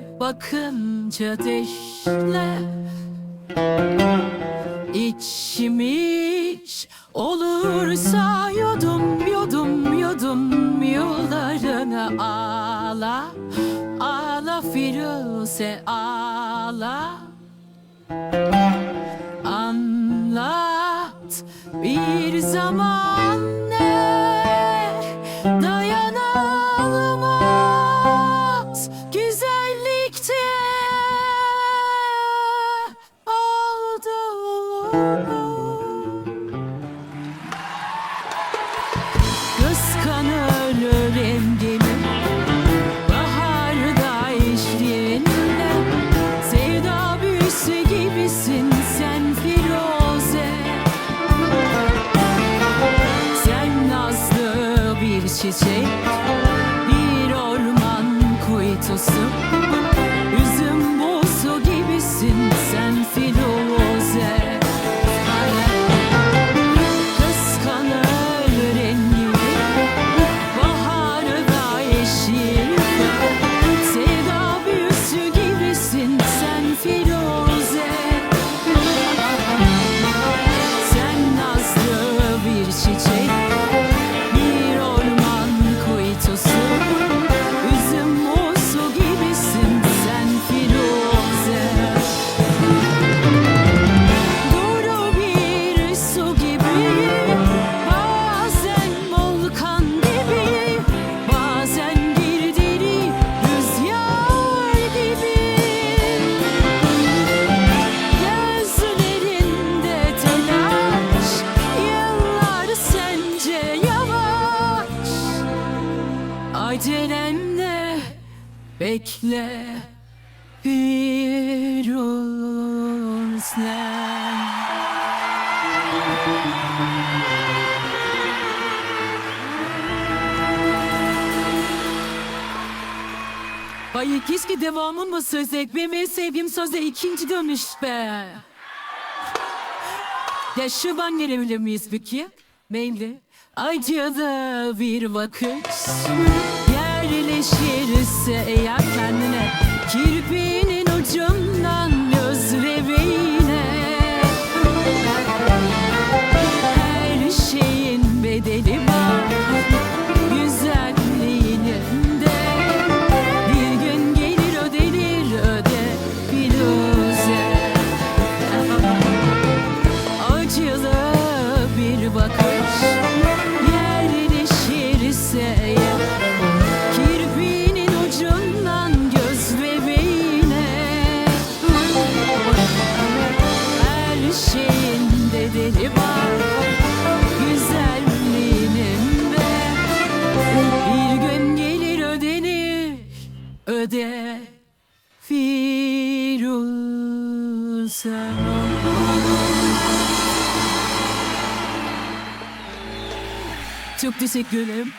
Dönüp bakınca deşle İçmiş olursa yudum yudum yudum yollarına ağla Ağla Firuze ağla. Anlat bir zaman Tchê. Bekle bir özlem Ay keşke devamın mı sözek? Benim en sevdiğim sözde ikinci dönüş be. Ya şu ben verebilir miyiz peki? Neyli? Acılı bir bakış Yerleşirse eğer kendine Kirpinin ucundan gözlerine. Her şeyin bedeli var Güzelliğinin de Bir gün gelir ödenir öde Firuze Acılı bir bakış Firuze Çok teşekkür ederim.